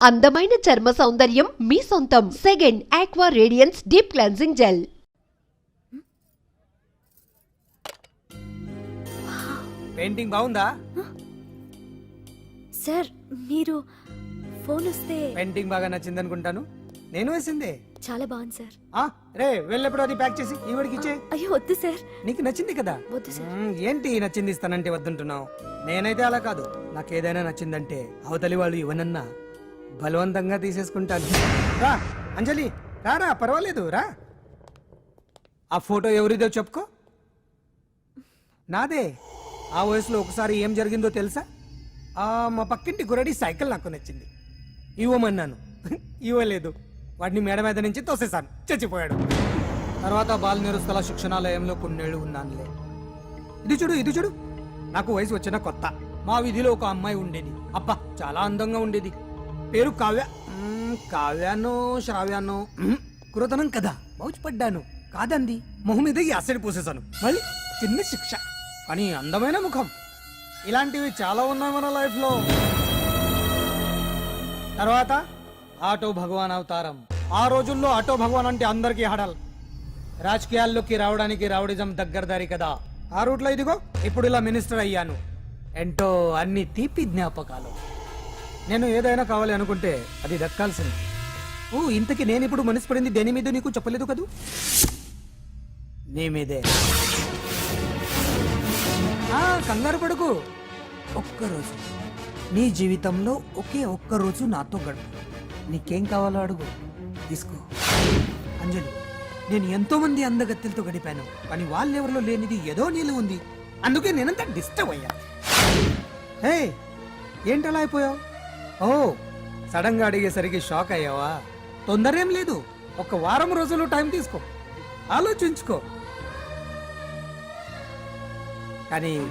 అందమైన చర్మ సౌందర్యం మీ సొంతం. Second aqua radiance deep cleansing gel painting బాగుందా? సార్ మీరు ఫోన్ వస్తే పెయింటింగ్ బాగా నచ్చింది అనుకుంటాను. నేను వేసిందే. చాలా బాగుంది సార్. ఆ, రే వెళ్ళేప్పుడు అది ప్యాక్ చేసి ఈవిడికి ఇచ్చే. అయ్యో వద్దు సార్. నీకు నచ్చింది కదా? వద్దు సార్. మ్మ్, ఏంటి నచ్చింది ఇస్తానంటే వద్దంటున్నావు? నేనైతే అలా కాదు. నాకు ఏదైనా నచ్చిందంటే అవతలి వాళ్ళు ఇవ్వనన్నా బలవంతంగా తీసేసుకుంటాను. రా అంజలి రారా పర్వాలేదు రా. ఆ ఫోటో ఎవరిదో చెప్పుకో. నాదే ఆ వయసులో ఒకసారి ఏం జరిగిందో తెలుసా? ఆ, మా పక్కింటి గురడి సైకిల్ నాకు నచ్చింది. ఇవ్వమన్నాను. ఇవ్వలేదు. వాడిని మేడ మీద నుంచి తోసేశాను. చచ్చిపోయాడు. తర్వాత బాల నిరుస్తల శిక్షణాలయంలో కొన్నేళ్ళు ఉన్నానులే. ఇది చూడు ఇది చూడు. నాకు వయసు వచ్చిన కొత్త. మా వీధిలో ఒక అమ్మాయి ఉండేది. అబ్బా చాలా అందంగా ఉండేది. పేరు కావ్య. మ్మ్, కావ్యానో శ్రావ్యానో మ్మ్, కురతనం కదా. మౌచిపడ్డాను కాదండి మొహం మీద యాసిడ్ పోసేశాను. మళ్ళీ చిన్న శిక్ష. కానీ అందమైన ముఖం. ఇలాంటివి చాలా ఉన్నాయి మన లైఫ్లో. తర్వాత ఆటో భగవాన్ అవతారం. ఆ రోజుల్లో ఆటో భగవాన్ అంటే అందరికీ హడల్. రాజకీయాల్లోకి రావడానికి రావడిజం దగ్గరదారి కదా. ఆ రూట్లో ఇదిగో ఇప్పుడు ఇలా మినిస్టర్ అయ్యాను. ఎంటో అన్ని తీపి జ్ఞాపకాలు. నేను ఏదైనా కావాలి అనుకుంటే అది దక్కాల్సింది. ఓ ఇంతకి నేను ఇప్పుడు మనసు పడింది దేని మీద నీకు చెప్పలేదు కదూ? నీ మీదే. ఆ, కంగారు పడుకు. ఒక్కరోజు. నీ జీవితంలో ఒకే ఒక్క రోజు నాతో గడుపు నీకేం కావాలో అడుగు. తీసుకో. అంజలి నేను ఎంతోమంది అందగత్తెలతో గడిపాను కానీ వాళ్ళెవరిలో లేనిది ఏదో నీళ్ళు ఉంది. అందుకే నేనంతా డిస్టర్బ్ అయ్యా. హే ఏంటలా అయిపోయావు? ఓ సడన్గా అడిగేసరికి షాక్ అయ్యావా? తొందర ఏం లేదు. ఒక వారం రోజులు టైం తీసుకో. ఆలోచించుకో. కానీ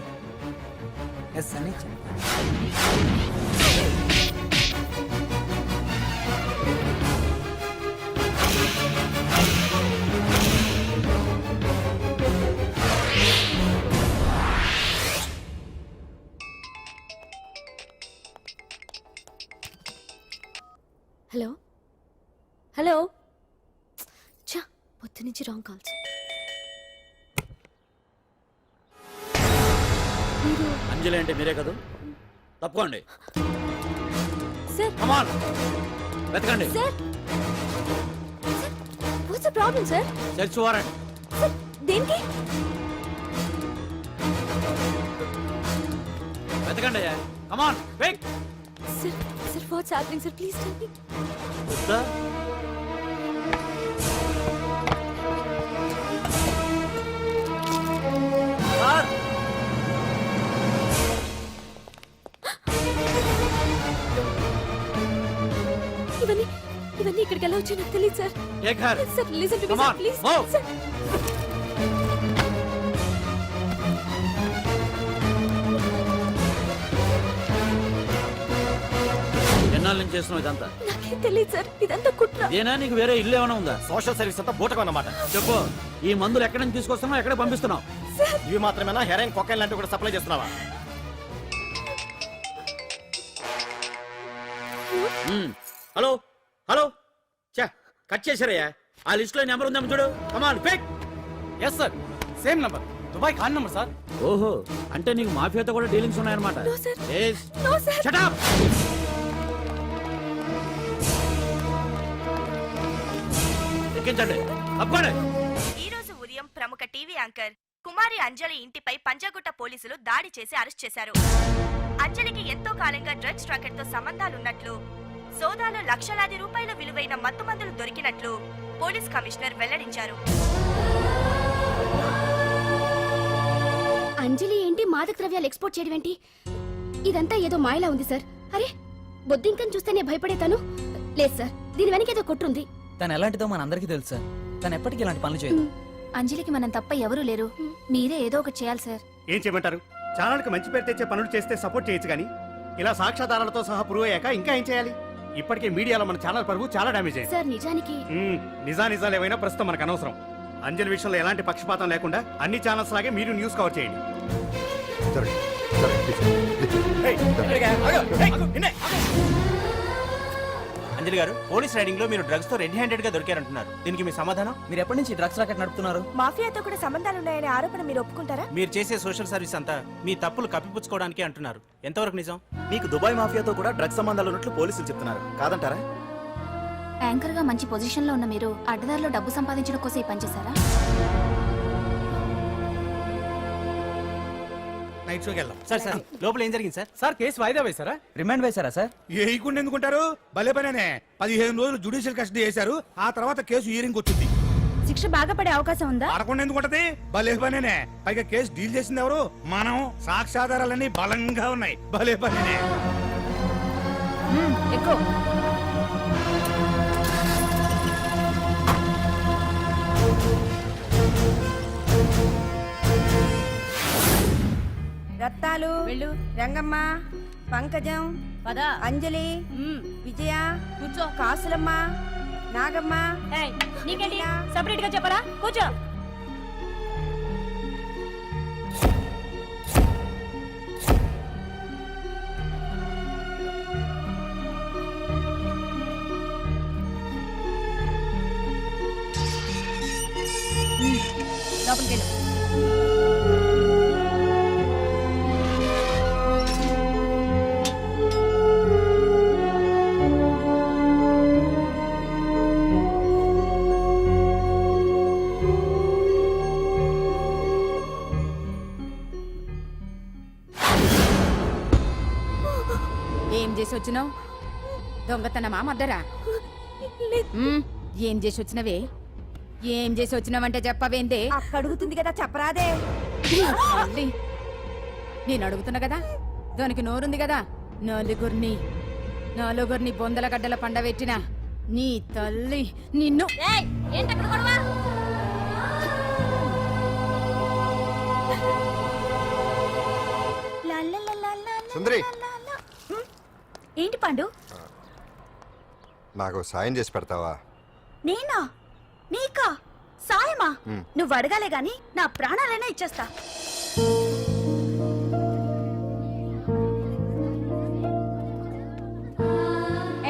ఎస్ అని చెప్పాను రాంగ్ కాల్స్ అంజలి అంటే మీరే కదా? తప్పుకోండి. సార్. కమాన్ వెతకండి. Sir. What's problem sir search warrant sir దేనికి? వెతకండి. Come on wait sir sir what's happening sir please tell me ఇవన్నీ ఇక్కడికి ఎలా వచ్చాయో నాకు తెలియదు sir. Take her sir listen to me sir please. Sir ఎన్నాళ్ళ నుంచి చేస్తున్నావు ఇదంతా? నాకేం తెలియదు సార్ ఇదంతా కుట్ర. ఇదేనా? నీకు వేరే ఇల్లు ఏమైనా ఉందా? సోషల్ సర్వీస్ అంతా బూటకం అన్నమాట. చెప్పు. ఈ మందులు ఎక్కడి నుంచి తీసుకొస్తున్నావు ఎక్కడ పంపిస్తున్నావు? ఇవి మాత్రమేనా? హెరైన్ కొకైన్ లాంటివి కూడా సప్లై చేస్తున్నావా. హలో? హలో? చా కట్ చేశారయ్యా. ఆ లిస్ట్లో నెంబర్ ఉందేమో చూడు. Come on pick S sir same number Dubai Khan number sir ఓహో అంటే నీకు మాఫియాతో కూడా డీలింగ్స్ ఉన్నాయన్నమాట. No, sir. Yes. No sir Shut up! ఎక్కించండి. తప్పకోండి. ఈ రోజు ఉదయం ప్రముఖ టీవీ యాంకర్ కుమారి అంజలి ఇంటిపై పంజాగుట్ట పోలీసులు దాడి చేసి అరెస్ట్ చేశారు. అంజలికి ఎంతో కాలంగా డ్రగ్స్ రాకెట్తో సంబంధాలున్నట్లు సోదాలో లక్షలాది రూపాయల విలువైన మత్తుమందులు దొరికినట్లు పోలీస్ కమిషనర్ వెల్లడించారు. అంజలి ఏంటి మాదక ద్రవ్యాలు ఎక్స్పోర్ట్ చేయడం ఏంటి ఇదంతా ఏదో మాయలా ఉంది సార్. అరే బొద్దింకని చూస్తేనే భయపడేతాను లేదు సార్ దీని వెనక ఏదో కొట్టుంది. తను ఎలాంటిదో మనందరికీ తెలుసు సార్. తను ఎప్పటికీ ఇలాంటి పనులు చేయదు. అంజలికి మనం తప్ప ఎవరూ లేరు. మీరే ఏదో ఒకటి చేయాలి సార్. ఏం చేయమంటారు? ఛానల్కి మంచి పేరు తెచ్చే పనులు చేస్తే సపోర్ట్ చేయొచ్చు కానీ ఇలా సాక్ష్యాధారాలతో సహా ప్రూవ్ అయ్యాక ఇంకా ఏం చేయాలి? ఇప్పటికే మీడియాలో మన ఛానల్ పరువు చాలా డ్యామేజ్ అయింది. సార్ నిజానికి మ్మ్, నిజా నిజాలు ఏమైనా ప్రస్తుతం మనకు అనవసరం. అంజలి విషయంలో ఎలాంటి పక్షపాతం లేకుండా అన్ని ఛానల్స్ లాగే మీరు న్యూస్ కవర్ చేయండి. ఏయ్? ఆగు, ఏయ్, నిన్నే. అంజలి గారు పోలీస్ రైడింగ్లో మీరు డ్రగ్స్తో రెడ్ హ్యాండెడ్గా దొరికారంటున్నారు. దీనికి మీ సమాధానం? మీరు ఎప్పటి నుంచి డ్రగ్స్ రాకెట్ నడుపుతున్నారు? మాఫియాతో కూడా సంబంధాలున్నాయనే ఆరోపణ మీరు ఒప్పుకుంటారా? మీరు చేసే సోషల్ సర్వీస్ అంతా మీ తప్పులు కప్పిపుచ్చుకోవడానికి అంటున్నారు. ఎంతవరకు నిజం? మీకు దుబాయ్ మాఫియాతో కూడా డ్రగ్స్ సంబంధాలు ఉన్నట్లు పోలీసులు చెప్తున్నారు. కాదంటారా? యాంకర్గా మంచి పొజిషన్లో ఉన్న మీరు అడ్డదారిలో డబ్బు సంపాదించడం కోసం ఈ పనిచేశారా నైట్ షోకి వెళ్దాం. Sir sir. లోపల ఏం జరిగింది సార్? సార్ కేసు వాయిదా వేశారా? రిమాండ్ వేశారా సార్? ఏయకుండా ఎందుకుంటారు? భలే పనేనే. పదిహేను రోజులు జుడిషియల్ కస్టడీ చేశారు ఆ తర్వాత కేసు హీరింగ్ వచ్చింది. శిక్ష బాగా పడే అవకాశం ఉందా? పడకుండా ఎందుకుంటది? భలే పనేనే. పైగా కేసు డీల్ చేసింది ఎవరు? మనం. సాక్ష్యాధారాలన్నీ బలంగా ఉన్నాయి. భలే పనేనే. ఎక్కువ. రత్తాలు వెళ్ళు. రంగమ్మ పంకజం పద. అంజలి విజయ కూర్చో. కాసులమ్మ నాగమ్మ నీకేంటి? సపరేట్గా చెప్పరా? కూర్చో. వచ్చినావు దొంగతనమా మద్దరా. ఏం చేసి వచ్చినవే? ఏం చేసి వచ్చినావంటే చెప్పవేందే? అడుగుతుంది కదా చెప్పరాదే. తల్లి. నేను అడుగుతున్నా కదా? దానికి నోరుంది కదా? నలుగురిని నలుగురిని బొందల గడ్డల పండబెట్టిన నీ తల్లి నిన్ను. సుందరి. ఏంటి పండు? నాకు సాయం చేసి పెడతావా? నేనా? నీకా? సాయమా. నువ్వు అడగాలే గాని నా ప్రాణాలైనా ఇచ్చేస్తా.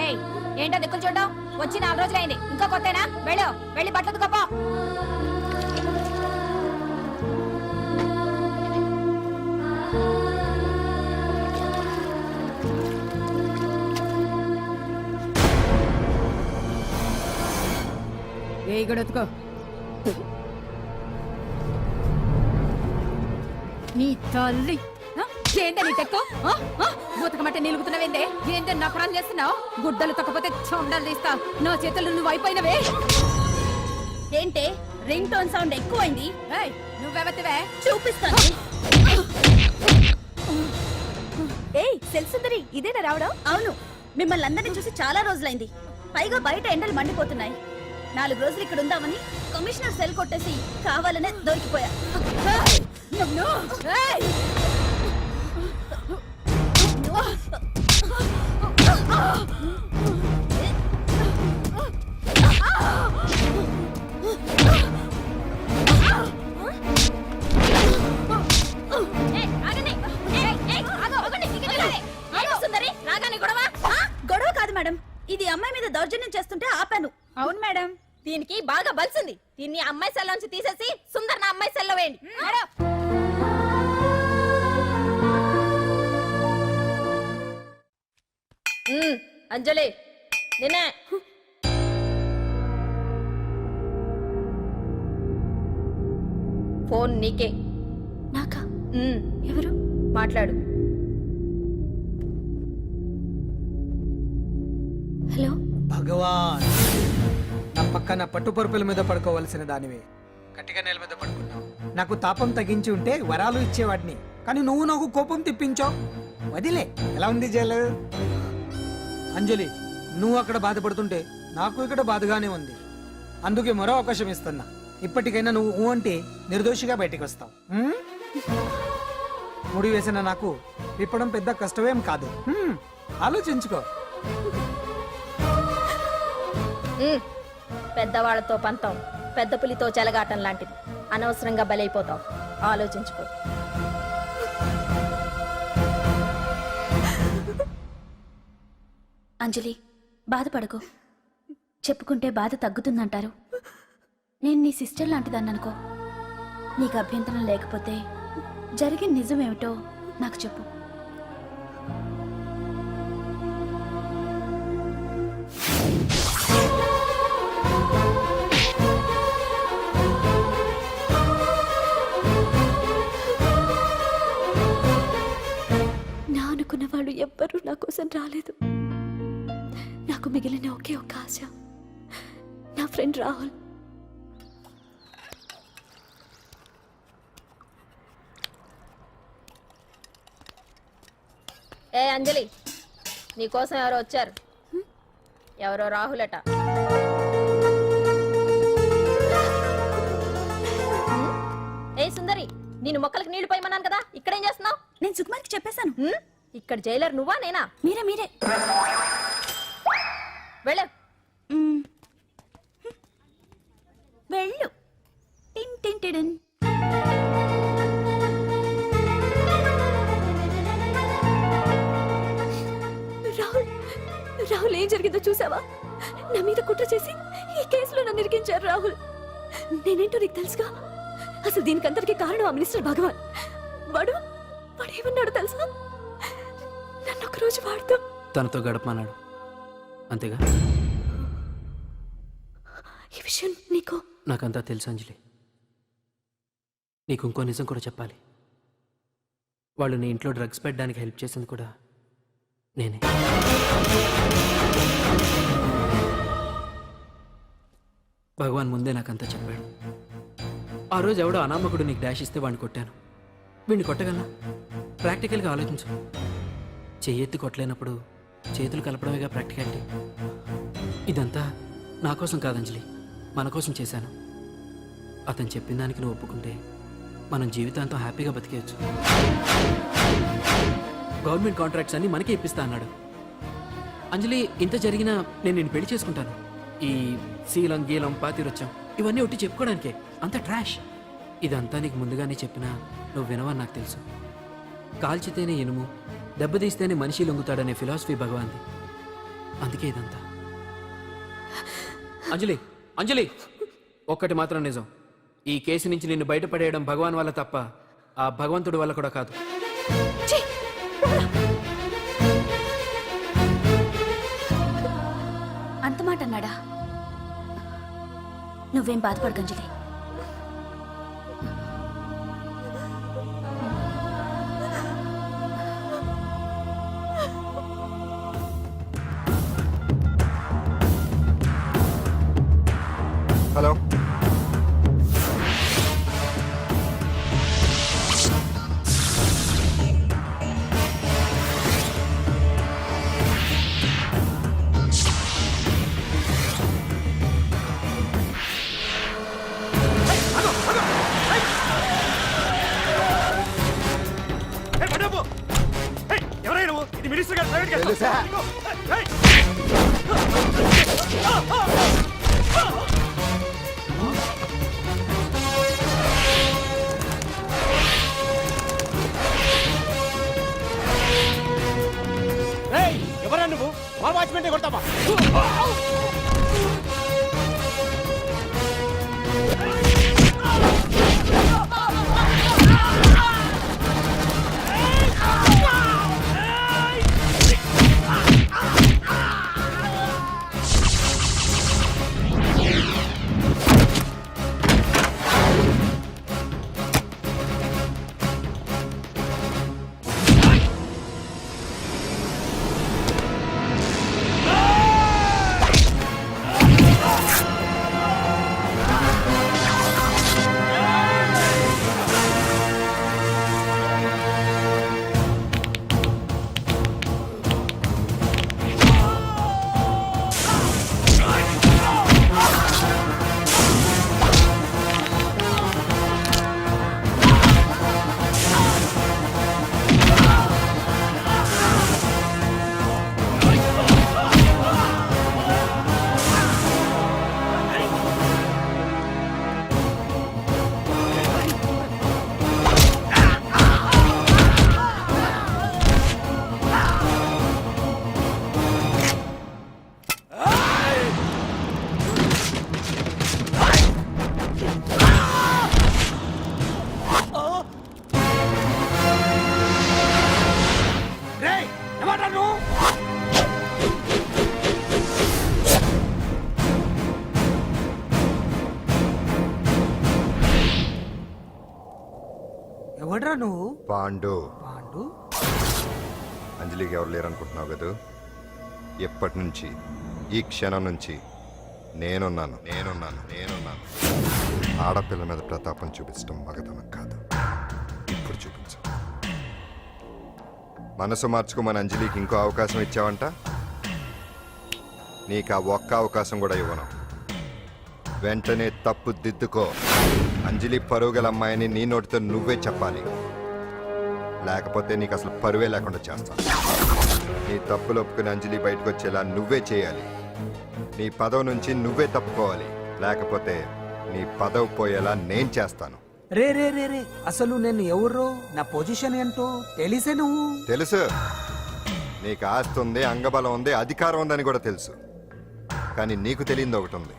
ఏయ్ ఏంటో దిక్కులు చూడడం? వచ్చి నాలుగు రోజులైంది. ఇంకా కొత్తేనా? వెళ్ళు వెళ్ళి బట్టలు ఏ గడొత్తుకో నీ తల్లి? ఏందే నీ తెక్కు? ఆ? ఆ? ఉతకమంటే నిలుగుతున్నావేందే? ఏందే నపరాలు చేస్తున్నావు? గుడ్డలు తొక్కపోతే చొండలు తీస్తా. నా చేతులు నువ్వు అయిపోయినవే. ఏంటే? రింగ్ టోన్ సౌండ్ ఎక్కువైంది. ఏయ్, నువ్వెవతివే? చూపిస్తాను. ఏయ్ సెల్సుందరి ఇదేనా రావడం? అవును. మిమ్మల్ని అందరినీ చూసి చాలా రోజులైంది. పైగా బయట ఎండలు మండిపోతున్నాయి. నాలుగు రోజులు ఇక్కడ ఉందామని కమిషనర్ సెల్ కొట్టేసి కావాలనే దొరికిపోయా. పట్టుపరుపుల మీద పడుకోవలసిన దానివే. గట్టిగా నేల మీద పడుకున్నావు నాకు తాపం తగ్గించి ఉంటే వరాలు ఇచ్చేవాడిని. కానీ నువ్వు నాకు కోపం తెప్పించావు. వదిలే. ఎలా ఉంది జైలు? అంజలి నువ్వు అక్కడ బాధపడుతుంటే నాకు ఇక్కడ బాధగానే ఉంది. అందుకే మరో అవకాశం ఇస్తున్నా. ఇప్పటికైనా నువ్వు ఊ అంటే నిర్దోషిగా బయటికి వస్తావు? ముడి వేసిన నాకు విప్పడం పెద్ద కష్టమేం కాదు. ఆలోచించుకో. పెద్దవాళ్ళతో పంతం. పెద్ద పులితో చెలగాటం లాంటిది. అనవసరంగా బలైపోతాం. ఆలోచించుకో. అంజలి బాధపడకు. చెప్పుకుంటే బాధ తగ్గుతుందంటారు. నేను నీ సిస్టర్ లాంటిదాన్ని అనుకో నీకు అభ్యంతరం లేకపోతే జరిగిన నిజమేమిటో నాకు చెప్పు. రాలేదు. నాకు మిగిలిన ఒకే ఒక ఆశ. నా ఫ్రెండ్ రాహుల్. ఏ అంజలి నీకోసం ఎవరో వచ్చారు? ఎవరో రాహులట. ఏ సుందరి నేను మొక్కలకు నీళ్ళు పోయమన్నాను కదా ఇక్కడేం చేస్తున్నావు? నేను సుకుమార్కి చెప్పేశాను. ఇక్కడ జైలర్ నువ్వా నేనా? మీరే మీరే. వెళ్ళ. వెళ్ళు. టిన్ టిన్ టిడిన్. రాహుల్ రాహుల్ ఏం జరిగిందో చూసావా? నా మీద కుట్ర చేసి ఈ కేసులో నన్ను ఇరికించారు రాహుల్. నేనేంటో నీకు తెలుసుగా? అసలు దీనికంతటికీ కారణం ఆ మినిస్టర్ భగవాన్. వాడు వాడు ఏమన్నాడు తెలుసా? ఒకరోజు వాడుతూ. తనతో గడపమన్నాడు. అంతేగా? ఈ విషయం నీకు? నాకంతా తెలుసు అంజలి. నీకు ఇంకో నిజం కూడా చెప్పాలి. వాళ్ళు నీ ఇంట్లో డ్రగ్స్ పెట్టడానికి హెల్ప్ చేసింది కూడా నేనే. భగవాన్ ముందే నాకంతా చెప్పాడు. ఆ రోజు ఎవడో అనామకుడు నీకు డాష్ ఇస్తే వాడిని కొట్టాను. వీడిని కొట్టగలనా? ప్రాక్టికల్గా ఆలోచించు. చెయ్యెత్తి కొట్టలేనప్పుడు చేతులు కలపడమేగా ప్రాక్టికాలిటీ ఇదంతా నా కోసం కాదంజలి మన కోసం చేశాను. అతను చెప్పిన దానికి నువ్వు ఒప్పుకుంటే మనం జీవితాంతం హ్యాపీగా బతికేయచ్చు. గవర్నమెంట్ కాంట్రాక్ట్స్ అన్ని మనకే ఇప్పిస్తా అన్నాడు. అంజలి ఇంత జరిగినా నేను నేను పెళ్ళి చేసుకుంటాను. ఈ శీలం గీలం పాతిరొచ్చం ఇవన్నీ ఒట్టి చెప్పుకోవడానికే. అంత ట్రాష్ ఇదంతా నీకు ముందుగానే చెప్పినా నువ్వు వినవని నాకు తెలుసు. కాల్చితేనే ఇనుము దెబ్బతీస్తేనే మనిషి లొంగుతాడనే ఫిలాసఫీ భగవాన్ది. అందుకే ఇదంతా. అంజలి అంజలి! ఒక్కటి మాత్రం నిజం. ఈ కేసు నుంచి నిన్ను బయటపడేయడం భగవాన్ వల్ల తప్ప ఆ భగవంతుడి వల్ల కూడా కాదు. అంతమాట అంత మాట అన్నాడా? నువ్వేం బాధపడకంజలే పాండు. పాండు. అంజలికి ఎవరు లేరనుకుంటున్నావు కదూ ఎప్పటి నుంచి ఈ క్షణం నుంచి నేనున్నాను. నేనున్నాను. నేనున్నాను. ఆడపిల్ల మీద ప్రతాపం చూపించడం మగతనం కాదు. ఇప్పుడు చూపించు. మనసు మార్చుకోమని అంజలికి ఇంకో అవకాశం ఇచ్చావంట? నీకు ఆ ఒక్క అవకాశం కూడా ఇవ్వను. వెంటనే తప్పు దిద్దుకో. అంజలి పరుగుల అమ్మాయిని నీ నోటితో నువ్వే చెప్పాలి. లేకపోతే నీకు అసలు పరువే లేకుండా చేస్తాను నీ తప్పులు ఒప్పుకుని అంజలి బయటకు వచ్చేలా నువ్వే చేయాలి. నీ పదవి నుంచి నువ్వే తప్పుకోవాలి. లేకపోతే నీ పదవి పోయేలా నేను చేస్తాను. రే రే రే రే అసలు నేను ఎవరో? నా పొజిషన్ ఏంటో తెలిసే నువ్వు? తెలుసు. నీకు ఆస్తి ఉంది అంగబలం ఉంది అధికారం ఉందని కూడా తెలుసు. కానీ నీకు తెలియంది ఒకటి ఉంది.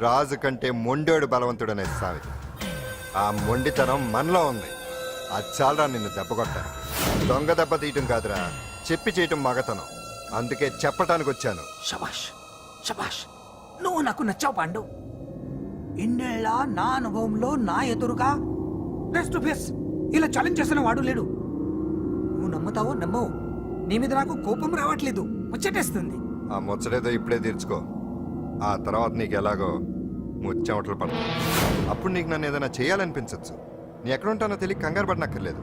రాజు కంటే మొండోడు బలవంతుడనే సామెత. ఆ మొండితనం మనలో ఉంది. అది చాలరా నిన్ను దెబ్బ కొట్టాను దొంగ దెబ్బ తీయటం కాదురా. చెప్పి చేయటం మగతనం. అందుకే చెప్పటానికి వచ్చాను శబాష్ శబాష్ నువ్వు నాకు నచ్చావు పాండు. ఇన్నేళ్ళ నా అనుభవంలో నా ఎదురుగా ఫేస్ టు ఫేస్ ఇలా ఛాలెంజ్ చేసిన వాడు లేడు. నువ్వు నమ్ముతావో నమ్మవు నీ మీద నాకు కోపం రావట్లేదు. ముచ్చటేస్తుంది. ఆ ముచ్చటేదో ఇప్పుడే తీర్చుకో. ఆ తర్వాత నీకు ఎలాగో ముచ్చెమటలు పడతాయి. అప్పుడు నీకు నన్ను ఏదైనా చేయాలనిపించవచ్చు నీ ఎక్కడుంటానో తెలియక కంగారు పడనక్కర్లేదు.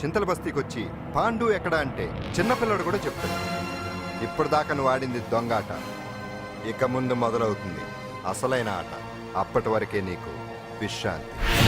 చింతల బస్తీకి వచ్చి పాండు ఎక్కడ? అంటే చిన్నపిల్లడు కూడా చెప్తాడు. ఇప్పుడు దాకా నువ్వు ఆడింది దొంగ ఆట. ఇక ముందు మొదలవుతుంది అసలైన ఆట. అప్పటి వరకే నీకు విశ్రాంతి.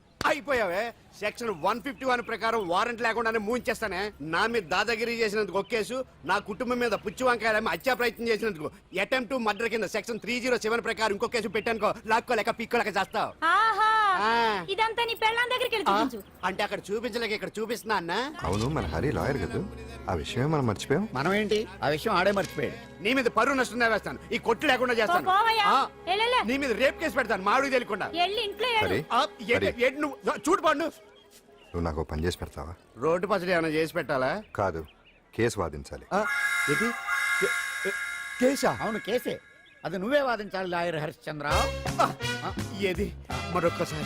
అయిపోయావే? సెక్షన్ వన్ ఫిఫ్టీ వన్ ప్రకారం వారెంట్ లేకుండానే మూయించేస్తానే. నా మీద దాదాగిరి చేసినందుకు ఒక కేసు నా కుటుంబం మీద పుచ్చి వంకాయలు హత్యా ప్రయత్నం చేసినందుకు అటెంప్ట్ మర్డర్ కింద సెక్షన్ త్రీ జీరో సెవెన్ ప్రకారం ఇంకో కేసు పెట్టానుకో లాక్కోలేక పిక్కోలేక చేస్తావు. ఇదంతా నీ పెళ్ళాం దగ్గరికి వెళ్ళి చూపించు. అంటే అక్కడ చూపించలేక ఇక్కడ చూపిస్తున్నా అన్న. అవును మన హరి లాయర్ కదా. ఆ విషయమే మనం మర్చిపోయాం. మనం ఏంటి ఆ విషయం ఆడే మర్చిపోయాడు. నీ మీద పరువు నష్టం వేస్తాను. ఈ కొట్టు లేకుండా చేస్తాను. పోవయ్యా. ఆ, వెళ్ళలే. నీ మీద రేప్ కేసు పెడతాను. మాడు తెలియకుండా. వెళ్ళి ఇంట్లో ఏడు. హరి ఆ, ఏంటి- హరి. ఏంటి నువ్వు చూడు పండు. నువ్వు నాకు ఓ పని చేసి పెడతావా? రోడ్డు పచ్చడి ఏమైనా చేసి పెట్టాలా? కాదు కేసు వాదించాలి. ఆ, ఏంటి? కే- ఏ- కేసా? అవును కేసే. అది నువ్వే వాదించాలి లాయర్ హరిశ్చంద్ర ఏది? మరొక్కసారి.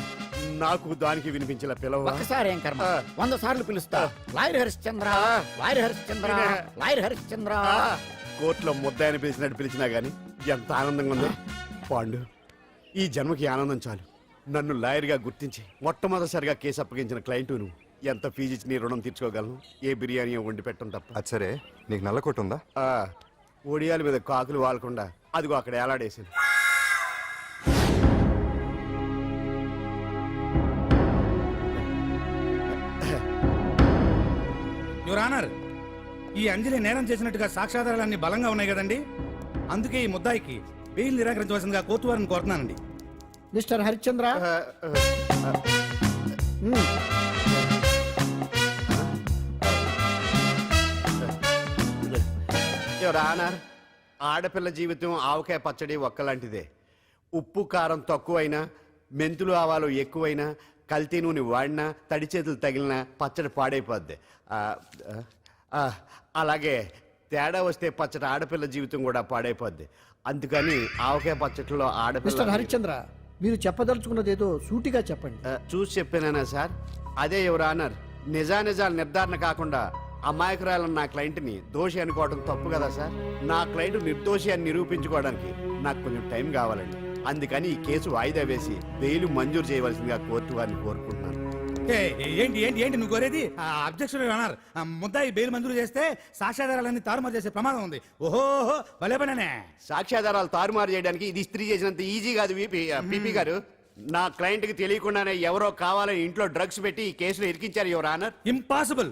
నాకు దానికి వినిపించిన పిలవ? ఒక్కసారి ఏం కర్మ? ఆ. వంద సార్లు పిలుస్తా. లాయర్ హరిశ్చంద్ర ఆ. Lawyer Harishchandra lawyer Harishchandra. కోర్టులో ముద్దాయని పిలిచినట్టు పిలిచినా గాని ఎంత ఆనందంగా ఉందో. పాండు ఈ జన్మకి ఆనందం చాలు. నన్ను లాయర్గా గుర్తించి మొట్టమొదటిసారిగా కేసు అప్పగించిన క్లయింట్ నువ్వు ఎంత ఫీజు ఇచ్చి నీ రుణం తీర్చుకోగలను? ఏ బిర్యానీ వండి పెట్టడం తప్ప. అది సరే నీకు నల్ల కొట్టు ఉందా? ఆ, ఒడియాల మీద కాకులు వాలకుండా అదిగో అక్కడ ఏలాడేసింది ఈ అంజలి నేరం చేసినట్టుగా సాక్ష్యాధారాలన్నీ బలంగా ఉన్నాయి కదండి? అందుకే ఈ ముద్దాయికి బెయిల్ నిరాకరించవలసిందిగా కోర్టు వారిని కోరుతున్నానండి. మిస్టర్ హరిశ్చంద్ర? రానర్ ఆడపిల్ల జీవితం ఆవకాయ పచ్చడి ఒక్కలాంటిదే. ఉప్పు కారం తక్కువైనా మెంతులు ఆవాలు ఎక్కువైనా కల్తీ నూనె వాడినా తడి చేతులు తగిలినా పచ్చడి పాడైపోద్ది. అలాగే తేడా వస్తే పచ్చడి ఆడపిల్ల జీవితం కూడా పాడైపోద్ది. అందుకని ఆవకాయ పచ్చడిలో ఆడపిల్ల హరిశ్చంద్ర మీరు చెప్పదలుచుకున్నది ఏదో సూటిగా చెప్పండి. ఆ, చూసి చెప్పానా సార్? అదే ఎవరు ఆనర్. నిజానిజాలు నిర్ధారణ కాకుండా అమాయకురాలన్న నా క్లయింట్ని దోషి అనుకోవడం తప్పు కదా సార్? నా క్లయింట్ నిర్దోషి అని నిరూపించుకోవడానికి నాకు కొంచెం టైం కావాలండి. అందుకని ఈ కేసు వాయిదా వేసి బెయిల్ మంజూరు చేయవలసిందిగా కోర్టు వారిని కోరుకుంటున్నాను. ఏంటి ఏంటి ఏంటి నువ్వు కోరేది? అబ్జెక్షన్ అన్నారు. ముద్దాయి బెయిల్ మంజూరు చేస్తే సాక్ష్యాధారాలన్నీ తారుమారు చేసే ప్రమాదం ఉంది. ఓహో భలే పనేనే. సాక్ష్యాధారాలు తారుమారు చేయడానికి ఇది ఇస్త్రీ చేసినంత ఈజీ కాదు పిపి గారు. నా క్లయింట్కి తెలియకుండానే ఎవరో కావాలని ఇంట్లో డ్రగ్స్ పెట్టి ఈ కేసులో ఇరికించారు యువర్ ఆనర్. ఇంపాసిబుల్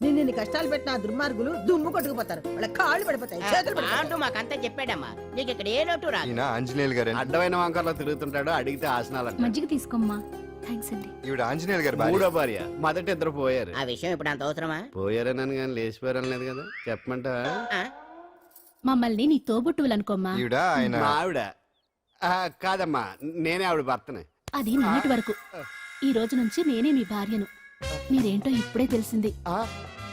నిన్ను కష్టాలు పెట్టిన ఆ దుర్మార్గులు దుమ్ము కొట్టుకుపోతారు. వాళ్ళ కాళ్ళు పడిపోతాయి చేతులు పడిపోతాయి. మాకంతా చెప్పాడమ్మా. నీకు ఇక్కడ ఏ లోటు రా ఈయన ఆంజనేయులు గారు అడ్డమైన వంకర్లో తిరుగుతుంటాడు అడిగితే ఆసనాలంట మజ్జిగ తీసుకోమ్మా. థ్యాంక్స్ అండి. ఈవిడ ఆంజనేయులు గారు భార్య. మూడో భార్య. మొదట ఇద్దరు పోయారు. ఆ విషయం ఇప్పుడు అంత అవసరమా? పోయారనని కానీ లేచిపోయారని లేదు కదా చెప్పమంటా మమ్మల్ని నీ తోబుట్టువులు అనుకోమ్మా. ఈవిడ ఆయన మా ఆవిడ. ఆ, కాదమ్మా నేనే ఆవిడ భర్తనే. అది నిన్నటి వరకు. ఈ రోజు నుంచి నేనే మీ భార్యను. మీరేంటో ఇప్పుడే తెలిసింది. ఆ,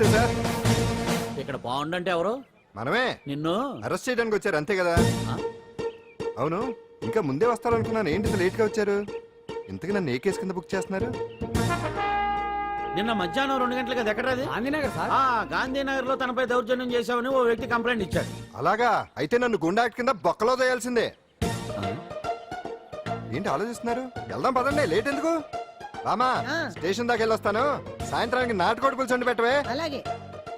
నమస్తే సార్. ఇక్కడ బాగుండంటే ఎవరు? మనమే. నిన్ను? అరెస్ట్ చేయడానికి వచ్చారు అంతే కదా? అవును ఇంకా ముందే వస్తారనుకున్నాను ఏంటి ఇంత లేట్గా వచ్చారు? ఇంతకు నన్ను ఏ కేసు కింద బుక్ చేస్తున్నారు? నిన్న మధ్యాహ్నం రెండు గంటలకు అది ఎక్కడది గాంధీనగర్ సార్. ఆ గాంధీనగర్లో తనపై దౌర్జన్యం చేశామని ఓ వ్యక్తి కంప్లైంట్ ఇచ్చాడు. అలాగా? అయితే నన్ను గుండా కింద బొక్కలో చేయాల్సిందే ఏంటి ఆలోచిస్తున్నారు? వెళ్దాం పదండి లేట్ ఎందుకు? రామా. స్టేషన్ దాకా వెళ్ళొస్తాను. సాయంత్రానికి నాటుకోడి పులుసు వండి పెట్టవే. అలాగే.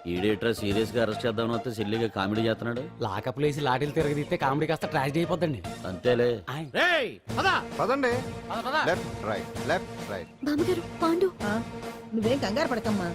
ఈడేట్రా సీరియస్గా అరెస్ట్ చేద్దామని వస్తే సిల్లిగా కామెడీ చేస్తున్నాడు. లాకప్ లేసి లాఠీలు తిరగదీస్తే కామెడీ కాస్త ట్రాజడీ అయిపోద్దండి. అంతేలే. పదండి. పద, పద. Left right left right. బామ్మగారు పాండు. నువ్వేం కంగారు పడకమ్మా.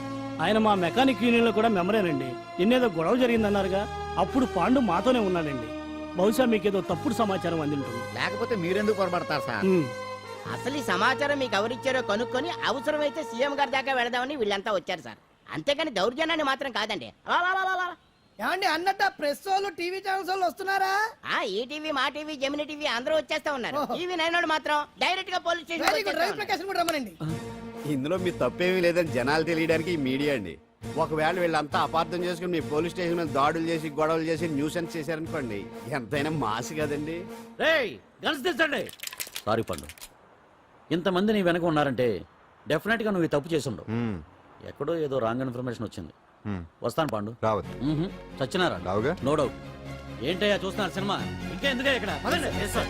ఆయన మా మెకానిక్ యూనియన్లో కూడా మెంబరేనండి నిన్నేదో గొడవ జరిగిందన్నారుగా. అప్పుడు పాండు మాతోనే ఉన్నాడండి. బహుశా మీకేదో తప్పుడు సమాచారం అందింటుంది. లేకపోతే మీరెందుకు పొరపడతారు సార్? అసలు ఈ సమాచారం మీకు ఎవరిచ్చారో కనుక్కొని అవసరమైతే సీఎం గారి దాకా వెళదామని వీళ్ళంతా వచ్చారు సార్. అంతేకాని దౌర్జన్యాన్ని మాత్రం కాదండి. ఏమండి అన్నట్ట ప్రెస్ వాళ్ళు టీవీ ఛానల్స్ వాళ్ళు వస్తున్నారా? ఆ ఈ టీవీ మా టీవీ జమిని టీవీ అందరూ వచ్చేస్తా ఉన్నారు. టీవీ నైన్ వాడు మాత్రం డైరెక్ట్గా పోలీస్ స్టేషన్ రవిప్రకాశ్ కూడా రమ్మనండి. ఇందులో మీ తప్పేమీ లేదని జనాలు తెలియడానికి ఈ మీడియా అండి. ఒకవేళ వీళ్ళంతా అపార్థం చేసుకుని మీ పోలీస్ స్టేషన్ మీద దాడులు చేసి గొడవలు చేసి న్యూసెన్స్ చేశారనుకోండి ఎంతైనా మాసి కదండి. రేయ్ గన్స్ సారీ పండు. ఇంతమంది నీ వెనక ఉన్నారంటే డెఫినెట్గా నువ్వు ఈ తప్పు చేసి ఉండవు మ్మ్. ఎక్కడో ఏదో రాంగ్ ఇన్ఫర్మేషన్ వచ్చింది. మ్మ్. వస్తాను పాండు. రావద్దు. మ్మ్హ. చచ్చినారా? రావుగా. No doubt. ఏంటయ్యా చూస్తున్నారు సినిమా? ఇంకా ఎందుకే ఇక్కడ? పదండి. Yes, sir.